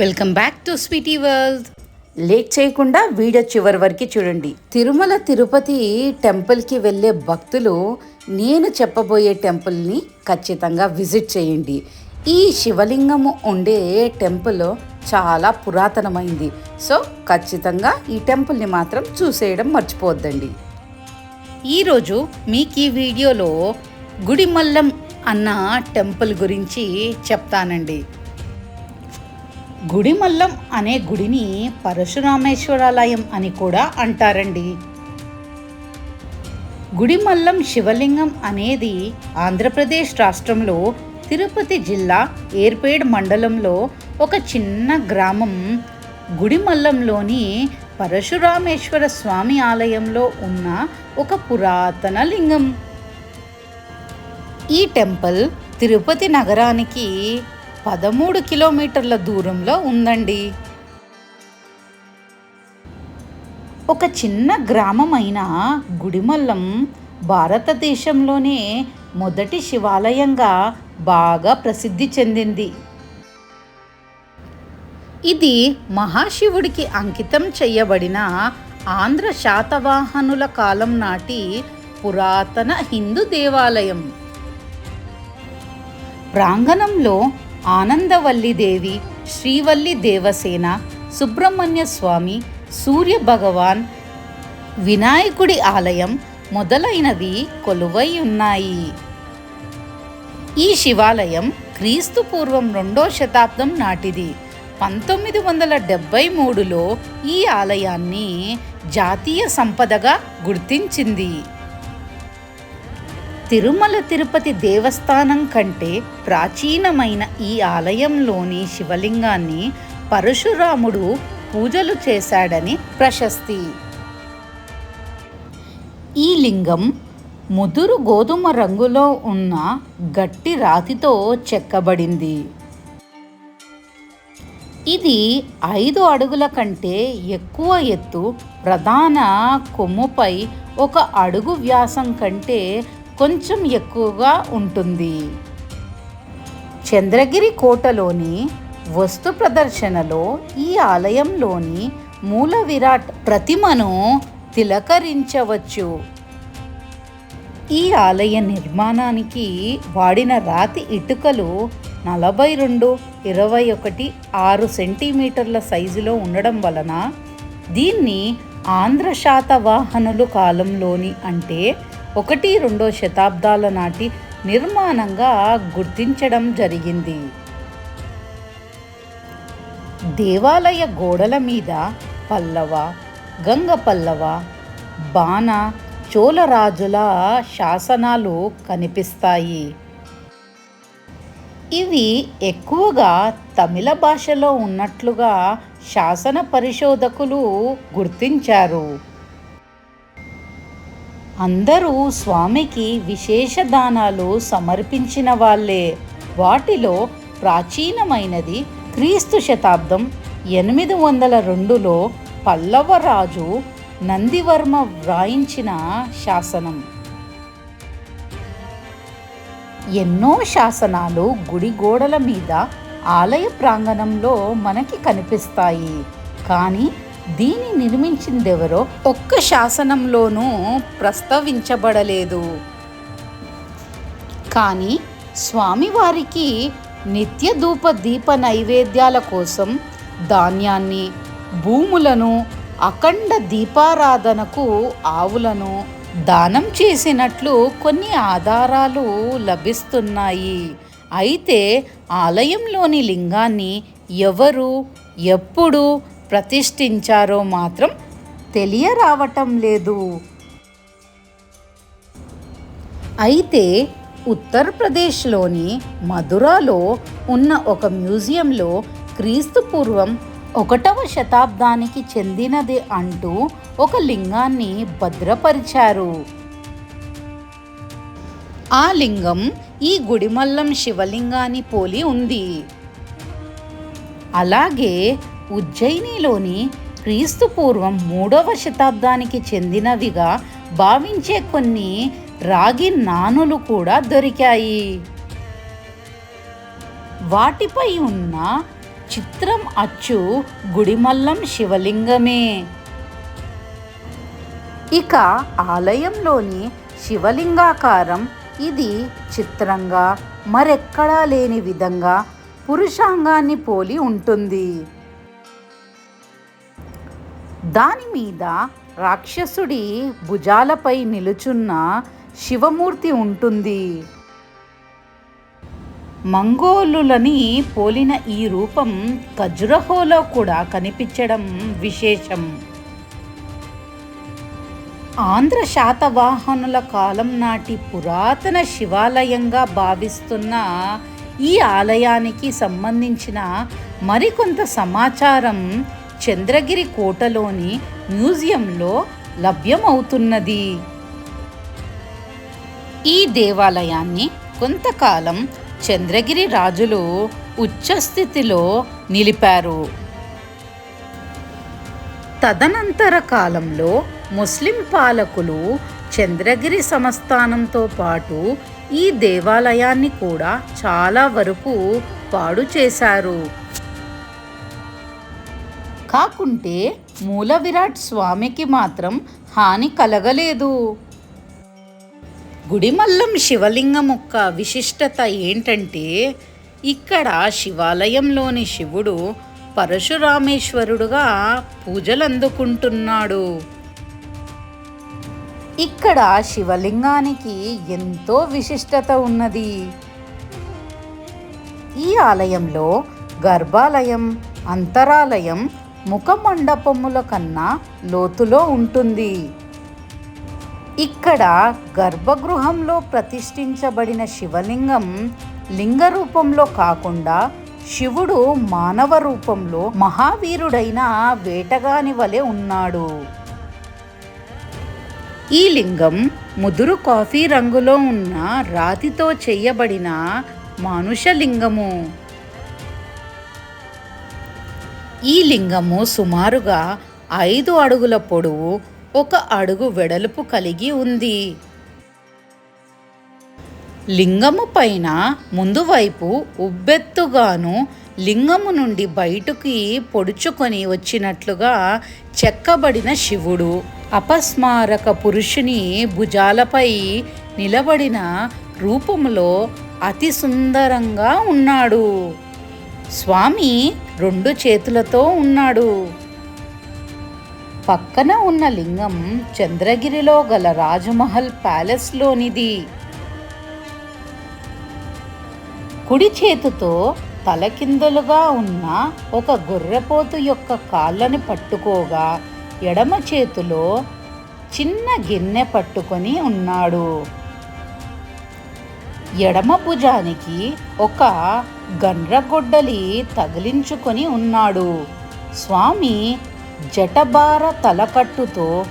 Welcome back to sweety world late చేయకుండా video చివరి వరకు చూడండి. తిరుమల తిరుపతి టెంపుల్కి వెళ్ళే భక్తులు నేను చెప్పబోయే టెంపుల్ని ఖచ్చితంగా విజిట్ చేయండి. ఈ శివలింగము ఉండే టెంపుల్ చాలా పురాతనమైంది. సో ఖచ్చితంగా ఈ టెంపుల్ని మాత్రం చూసేయడం మర్చిపోవద్దండి. ఈరోజు మీకు ఈ వీడియోలో గుడిమల్లం అన్న టెంపుల్ గురించి చెప్తానండి. గుడిమల్లం అనే గుడిని పరశురామేశ్వరాలయం అని కూడా అంటారండి. గుడిమల్లం శివలింగం అనేది ఆంధ్రప్రదేశ్ రాష్ట్రంలో తిరుపతి జిల్లా ఏర్పేడ్ మండలంలో ఒక చిన్న గ్రామం. గుడిమల్లంలోని పరశురామేశ్వర స్వామి ఆలయంలో ఉన్న ఒక పురాతన లింగం. ఈ టెంపుల్ తిరుపతి నగరానికి పదమూడు కిలోమీటర్ల దూరంలో ఉందండి. ఒక చిన్న గ్రామమైన గుడిమల్లం భారతదేశంలోనే మొదటి శివాలయంగా బాగా ప్రసిద్ధి చెందింది. ఇది మహాశివుడికి అంకితం చేయబడిన ఆంధ్ర శాతవాహనుల కాలం నాటి పురాతన హిందూ దేవాలయం. ప్రాంగణంలో ఆనందవల్లి దేవి శ్రీవల్లి దేవసేన సుబ్రహ్మణ్య స్వామి సూర్య భగవాన్ వినాయకుడి ఆలయం మొదలైనవి కొలువై ఉన్నాయి. ఈ శివాలయం క్రీస్తు పూర్వం రెండో శతాబ్దం నాటిది. పంతొమ్మిది వందల డెబ్బై మూడులో ఈ ఆలయాన్ని జాతీయ సంపదగా గుర్తించింది. తిరుమల తిరుపతి దేవస్థానం కంటే ప్రాచీనమైన ఈ ఆలయంలోని శివలింగాన్ని పరశురాముడు పూజలు చేశాడని ప్రశస్తి. ఈ లింగం ముదురు గోధుమ రంగులో ఉన్న గట్టి రాతితో చెక్కబడింది. ఇది ఐదు అడుగుల కంటే ఎక్కువ ఎత్తు ప్రధాన కొమ్ముపై ఒక అడుగు వ్యాసం కంటే కొంచెం ఎక్కువగా ఉంటుంది. చంద్రగిరి కోటలోని వస్తు ప్రదర్శనలో ఈ ఆలయంలోని మూల విరాట్ ప్రతిమను తిలకరించవచ్చు. ఈ ఆలయ నిర్మాణానికి వాడిన రాతి ఇటుకలు నలభై రెండు ఇరవై ఒకటి ఆరు సెంటీమీటర్ల సైజులో ఉండడం వలన దీన్ని ఆంధ్ర శాతవాహనులు కాలంలోని అంటే ఒకటి రెండో శతాబ్దాల నాటి నిర్మాణంగా గుర్తించడం జరిగింది. దేవాలయ గోడల మీద పల్లవ గంగ పల్లవ బాణ చోళరాజుల శాసనాలు కనిపిస్తాయి. ఇవి ఎక్కువగా తమిళ భాషలో ఉన్నట్లుగా శాసన పరిశోధకులు గుర్తించారు. అందరూ స్వామికి విశేష దానాలు సమర్పించిన వాళ్ళే. వాటిలో ప్రాచీనమైనది క్రీస్తు శతాబ్దం ఎనిమిది వందల రెండులో పల్లవరాజు నందివర్మ వ్రాయించిన శాసనం. ఎన్నో శాసనాలు గుడి గోడల మీద ఆలయ ప్రాంగణంలో మనకి కనిపిస్తాయి. కానీ దీన్ని నిర్మించిందెవరో ఒక్క శాసనంలోనూ ప్రస్తావించబడలేదు. కానీ స్వామివారికి నిత్య ధూప దీప నైవేద్యాల కోసం ధాన్యాన్ని భూములను అఖండ దీపారాధనకు ఆవులను దానం చేసినట్లు కొన్ని ఆధారాలు లభిస్తున్నాయి. అయితే ఆలయంలోని లింగాన్ని ఎవరు ఎప్పుడు ప్రతిష్ఠించారో మాత్రం తెలియరావటం లేదు. అయితే ఉత్తరప్రదేశ్లోని మధురాలో ఉన్న ఒక మ్యూజియంలో క్రీస్తు పూర్వం ఒకటవ శతాబ్దానికి చెందినది అంటూ ఒక లింగాన్ని భద్రపరిచారు. ఆ లింగం ఈ గుడిమల్లం శివలింగాన్ని పోలి ఉంది. అలాగే ఉజ్జయినిలోని క్రీస్తు పూర్వం మూడవ శతాబ్దానికి చెందినవిగా భావించే కొన్ని రాగి నానులు కూడా దొరికాయి. వాటిపై ఉన్న చిత్రం అచ్చు గుడిమల్లం శివలింగమే. ఇక ఆలయంలోని శివలింగాకారం ఇది చిత్రంగా మరెక్కడా లేని విధంగా పురుషాంగాన్ని పోలి ఉంటుంది. దాని మీద రాక్షసుడి భుజాలపై నిలుచున్న శివమూర్తి ఉంటుంది. మంగోలులని పోలిన ఈ రూపం ఖజురహోలో కూడా కనిపించడం విశేషం. ఆంధ్ర శాతవాహనుల కాలం నాటి పురాతన శివాలయంగా భావిస్తున్న ఈ ఆలయానికి సంబంధించిన మరికొంత సమాచారం చంద్రగిరి కోటలోని మ్యూజియంలో లభ్యమవుతున్నది. ఈ దేవాలయాన్ని కొంతకాలం చంద్రగిరి రాజులు ఉచ్చస్థితిలో నిలిపారు. తదనంతర కాలంలో ముస్లిం పాలకులు చంద్రగిరి సంస్థానంతో పాటు ఈ దేవాలయాన్ని కూడా చాలా వరకు పాడు చేశారు. కాకుంటే మూల విరాట్ స్వామికి మాత్రం హాని కలగలేదు. గుడిమల్లం శివలింగం యొక్క విశిష్టత ఏంటంటే ఇక్కడ శివాలయంలోని శివుడు పరశురామేశ్వరుడుగా పూజలందుకుంటున్నాడు. ఇక్కడ శివలింగానికి ఎంతో విశిష్టత ఉన్నది. ఈ ఆలయంలో గర్భాలయం అంతరాలయం ముఖమండపముల కన్నా లోతులో ఉంటుంది. ఇక్కడ గర్భగృహంలో ప్రతిష్ఠించబడిన శివలింగం లింగ రూపంలో కాకుండా శివుడు మానవ రూపంలో మహావీరుడైన వేటగాని వలె ఉన్నాడు. ఈ లింగం ముదురు కాఫీ రంగులో ఉన్న రాతితో చేయబడిన మానుషలింగము. ఈ లింగము సుమారుగా ఐదు అడుగుల పొడవు ఒక అడుగు వెడల్పు కలిగి ఉంది. లింగము పైన ముందు వైపు ఉబ్బెత్తుగాను లింగము నుండి బయటకి పొడుచుకొని వచ్చినట్లుగా చెక్కబడిన శివుడు అపస్మారక పురుషుని భుజాలపై నిలబడిన రూపంలో అతి సుందరంగా ఉన్నాడు. స్వామి రెండు చేతులతో ఉన్నాడు. పక్కన ఉన్న లింగం చంద్రగిరిలో గల రాజమహల్ ప్యాలెస్లోనిది కుడి చేతితో తలకిందలుగా ఉన్న ఒక గొర్రెపోతు యొక్క కాళ్ళని పట్టుకోగా ఎడమ చేతిలో చిన్న గిన్నె పట్టుకొని ఉన్నాడు. ఎడమ భుజానికి ఒక గండ్రగొడ్డలి తగిలించుకొని ఉన్నాడు. స్వామి జటబార తలకట్టుతో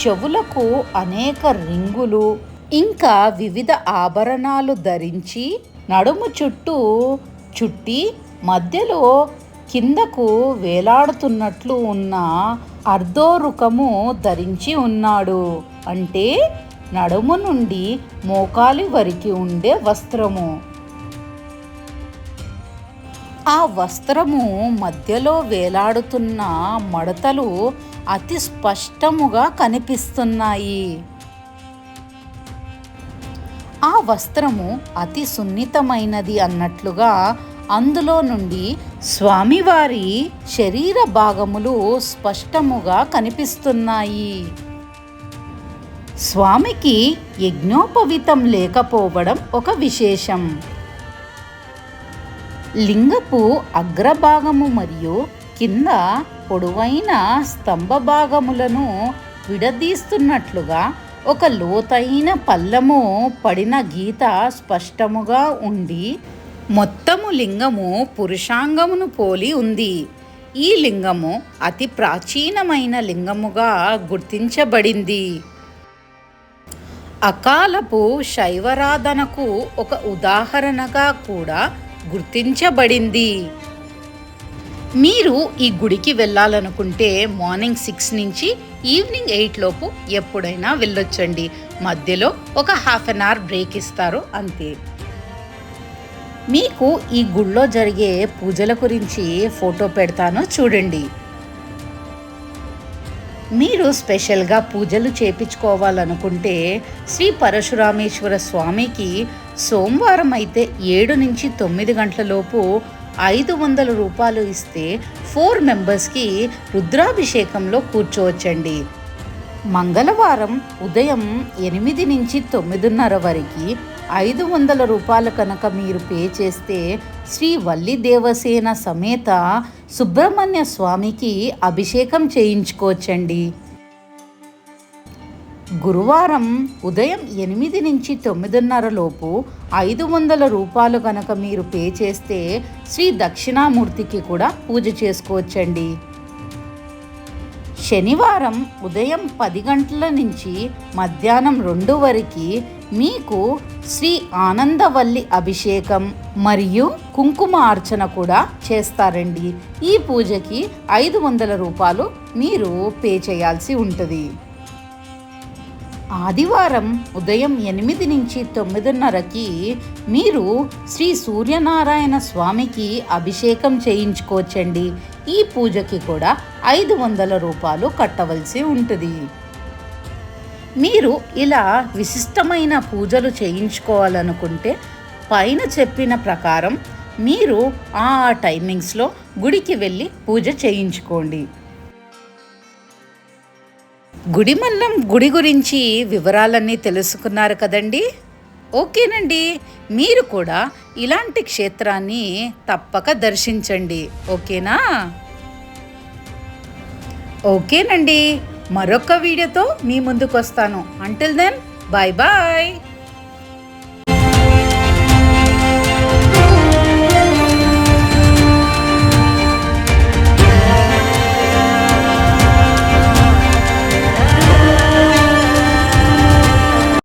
చెవులకు అనేక రింగులు ఇంకా వివిధ ఆభరణాలు ధరించి నడుము చుట్టూ చుట్టి మధ్యలో కిందకు వేలాడుతున్నట్లు ఉన్న అర్ధోరుకము ధరించి ఉన్నాడు. అంటే నడుము నుండి మోకాలి వరకు ఉండే వస్త్రము. ఆ వస్త్రము మధ్యలో వేలాడుతున్న మడతలు అతి స్పష్టముగా కనిపిస్తున్నాయి. ఆ వస్త్రము అతి సున్నితమైనది అన్నట్లుగా అందులో నుండి స్వామివారి శరీర భాగములు స్పష్టముగా కనిపిస్తున్నాయి. స్వామికి యజ్ఞోపవితం లేకపోవడం ఒక విశేషం. లింగపు అగ్రభాగము మరియు కింద పొడవైన స్తంభ భాగములను విడదీస్తున్నట్లుగా ఒక లోతైన పల్లము పడిన గీత స్పష్టముగా ఉండి మొత్తము లింగము పురుషాంగమును పోలి ఉంది. ఈ లింగము అతి ప్రాచీనమైన లింగముగా గుర్తించబడింది. అకాలపు శైవరాధనకు ఒక ఉదాహరణగా కూడా గుర్తించబడింది. మీరు ఈ గుడికి వెళ్ళాలనుకుంటే మార్నింగ్ సిక్స్ నుంచి ఈవినింగ్ ఎయిట్ లోపు ఎప్పుడైనా వెళ్ళొచ్చండి. మధ్యలో ఒక హాఫ్ అన్ అవర్ బ్రేక్ ఇస్తారు అంతే. మీకు ఈ గుళ్ళో జరిగే పూజల గురించి ఫోటో పెడతాను చూడండి. మీరు స్పెషల్గా పూజలు చేపించుకోవాలనుకుంటే శ్రీ పరశురామేశ్వర స్వామికి సోమవారం అయితే ఏడు నుంచి తొమ్మిది గంటలలోపు ఐదు వందల రూపాయలు ఇస్తే ఫోర్ మెంబర్స్కి రుద్రాభిషేకంలో కూర్చోవచ్చండి. మంగళవారం ఉదయం ఎనిమిది నుంచి తొమ్మిదిన్నర వరకు ఐదు వందల రూపాయలు కనుక మీరు పే చేస్తే శ్రీ వల్లి దేవసేన సమేత సుబ్రహ్మణ్య స్వామికి అభిషేకం చేయించుకోవచ్చండి. గురువారం ఉదయం ఎనిమిది నుంచి తొమ్మిదిన్నర లోపు ఐదు వందల రూపాయలు కనుక మీరు పే చేస్తే శ్రీ దక్షిణామూర్తికి కూడా పూజ చేసుకోవచ్చండి. శనివారం ఉదయం పది గంటల నుంచి మధ్యాహ్నం రెండు వరకు మీకు శ్రీ ఆనందవల్లి అభిషేకం మరియు కుంకుమ అర్చన కూడా చేస్తారండి. ఈ పూజకి ఐదు వందల రూపాయలు మీరు పే చేయాల్సి ఉంటుంది. ఆదివారం ఉదయం ఎనిమిది నుంచి తొమ్మిదిన్నరకి మీరు శ్రీ సూర్యనారాయణ స్వామికి అభిషేకం చేయించుకోవచ్చండి. ఈ పూజకి కూడా ఐదు వందల రూపాయలు కట్టవలసి ఉంటుంది. మీరు ఇలా విశిష్టమైన పూజలు చేయించుకోవాలనుకుంటే పైన చెప్పిన ప్రకారం మీరు ఆ టైమింగ్స్లో గుడికి వెళ్ళి పూజ చేయించుకోండి. గుడిమల్లం గుడి గురించి వివరాలన్నీ తెలుసుకున్నారు కదండి? ఓకేనండి. మీరు కూడా ఇలాంటి క్షేత్రాన్ని తప్పక దర్శించండి. ఓకేనా? ఓకేనండి. మరొక వీడియోతో మీ ముందుకు వస్తాను అంటిల్ దెన్ బాయ్ బాయ్